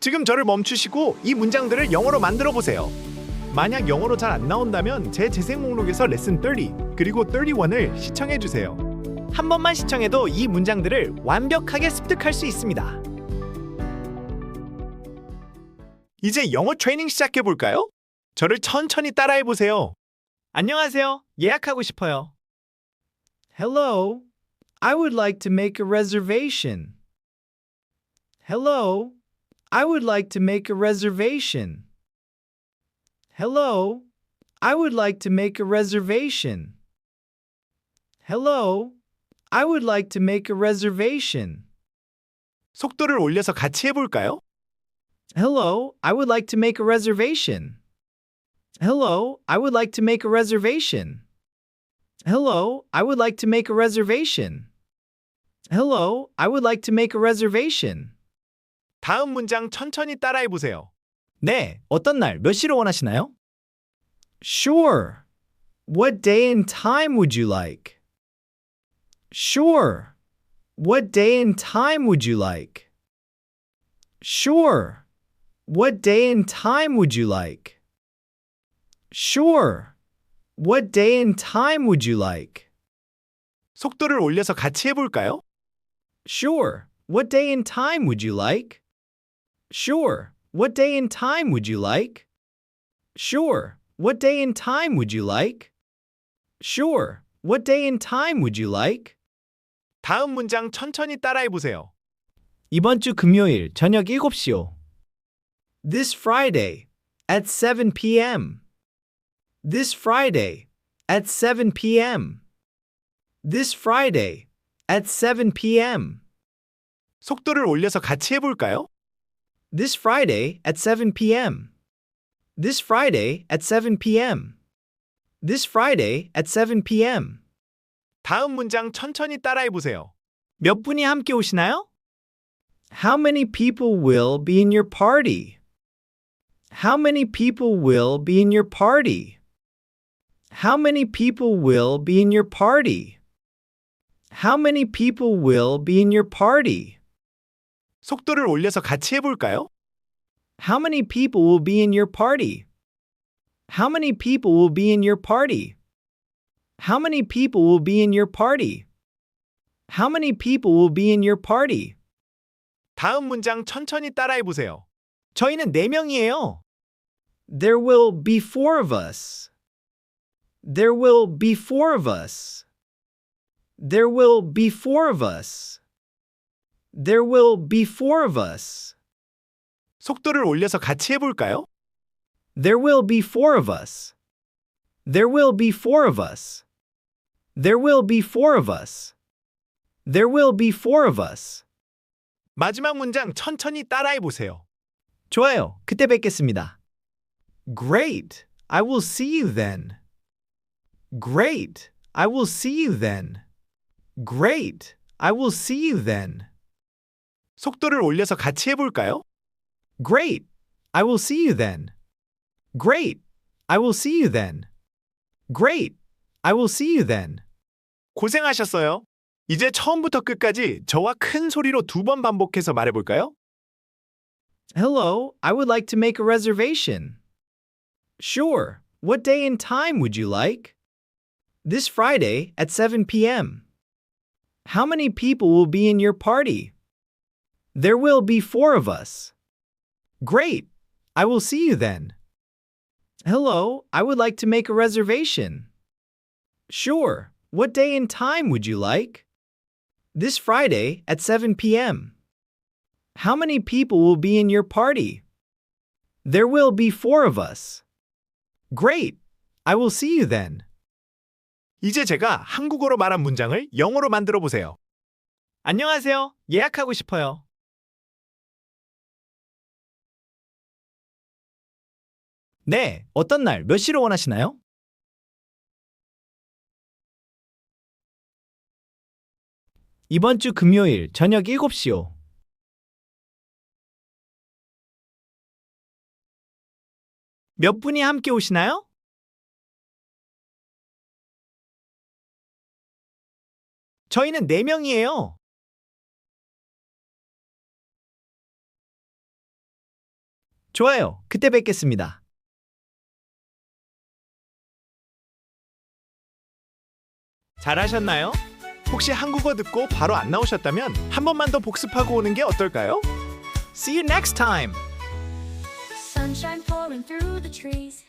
지금 저를 멈추시고 이 문장들을 영어로 만들어 보세요. 만약 영어로 잘 안 나온다면 제 재생 목록에서 레슨 30 그리고 31을 시청해 주세요. 한 번만 시청해도 이 문장들을 완벽하게 습득할 수 있습니다. 이제 영어 트레이닝 시작해 볼까요? 저를 천천히 따라해 보세요. 안녕하세요. 예약하고 싶어요. Hello. I would like to make a reservation. Hello. I would like to make a reservation. Hello. I would like to make a reservation. Hello. I would like to make a reservation. 속도를 올려서 같이 해 볼까요? Hello. I would like to make a reservation. Hello. I would like to make a reservation. Hello. I would like to make a reservation. Hello. I would like to make a reservation. 다음 문장 천천히 따라해 보세요. 네, 어떤 날 몇 시로 원하시나요? Sure. What day and time would you like? Sure. What day and time would you like? Sure. What day and time would you like? Sure. What day and time would you like? 속도를 올려서 같이 해 볼까요? Sure. What day and time would you like? Sure. What day and time would you like? Sure. What day and time would you like? Sure. What day and time would you like? 다음 문장 천천히 따라해 보세요. 이번 주 금요일 저녁 7시요. This Friday at 7 p.m. This Friday at 7 p.m. This Friday at 7 p.m. 속도를 올려서 같이 해볼까요? This Friday at 7 p.m. This Friday at 7 p.m. This Friday at 7 p.m. 다음 문장 천천히 따라해 보세요. 몇 분이 함께 오시나요? How many people will be in your party? How many people will be in your party? How many people will be in your party? How many people will be in your party? 속도를 올려서 같이 해볼까요? How many people will be in your party? How many people will be in your party? How many people will be in your party? How many people will be in your party? 다음 문장 천천히 따라해 보세요. 저희는 4명이에요. There will be four of us. There will be four of us. There will be four of us. There will be four of us. 속도를 올려서 같이 해볼까요? There will be four of us. There will be four of us. There will be four of us. There will be four of us. 마지막 문장 천천히 따라해 보세요. 좋아요. 그때 뵙겠습니다. Great. I will see you then. Great. I will see you then. Great. I will see you then. 속도를 올려서 같이 해볼까요? Great. I will see you then. Great. I will see you then. Great. I will see you then. 고생하셨어요. 이제 처음부터 끝까지 저와 큰 소리로 두 번 반복해서 말해볼까요? Hello, I would like to make a reservation. Sure. What day and time would you like? This Friday at 7 p.m. How many people will be in your party? There will be four of us. Great. I will see you then. Hello, I would like to make a reservation. Sure. What day and time would you like? This Friday at 7 p.m. How many people will be in your party? There will be four of us. Great. I will see you then. 이제 제가 한국어로 말한 문장을 영어로 만들어 보세요. 안녕하세요. 예약하고 싶어요. 네, 어떤 날 몇 시로 원하시나요? 이번 주 금요일 저녁 7시요. 몇 분이 함께 오시나요? 저희는 4명이에요. 좋아요. 그때 뵙겠습니다. 잘하셨나요? 혹시 한국어 듣고 바로 안 나오셨다면 한 번만 더 복습하고 오는 게 어떨까요? See you next time. Sunshine pouring through the trees.